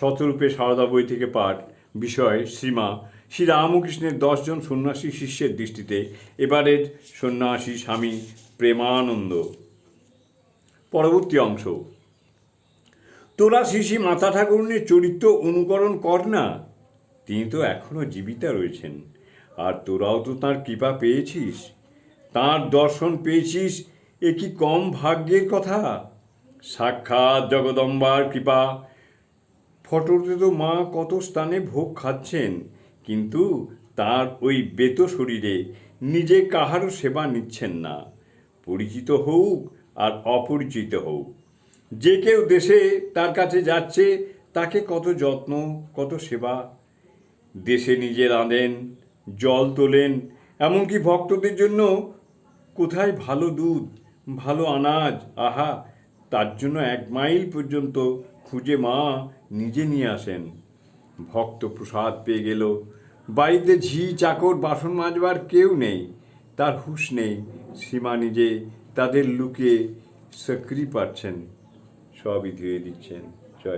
শতরূপে সারদা বই থেকে পাঠ, বিষয় শ্রীমা শ্রী রামকৃষ্ণের দশজন সন্ন্যাসী শিষ্যের দৃষ্টিতে এবারের সন্ন্যাসী স্বামী প্রেমানন্দ। পরবর্তী অংশ। তোরা শিশি মাতা ঠাকুরনের চরিত্র অনুকরণ কর না। তিনি তো এখনও জীবিতা রয়েছেন। আর তোরাও তো তাঁর কৃপা পেয়েছিস। তার দর্শন পেয়েছিস, এ কি কম ভাগ্যের কথা? সাক্ষাৎ জগদম্বার কৃপা ফটোতে তো মা কত স্থানে ভোগ খাচ্ছেন? কিন্তু তার ওই বেত শরীরে নিজে কাহারও সেবা নিচ্ছেন না। পরিচিত হোক আর অপরিচিত হোক। যে কেউ দেশে তার কাছে যাচ্ছে, তাকে কত যত্ন, কত সেবা। দেশে নিজে রাঁধেন, জল তোলেন, এমনকি ভক্তদের জন্য কোথায় ভালো দুধ, ভালো আনাজ, আহা তার জন্য এক মাইল পর্যন্ত খুঁজে মা নিজে নিয়ে আসেন। ভক্ত প্রসাদ পেয়ে গেল। বাড়িতে ঝি, চাকর, বাসন মাজবার কেউ নেই। তার হুশ নেই। সীমা নিজে তাদের লুকে সক্রি পাচ্ছেন। সবই ধুয়ে দিচ্ছেন।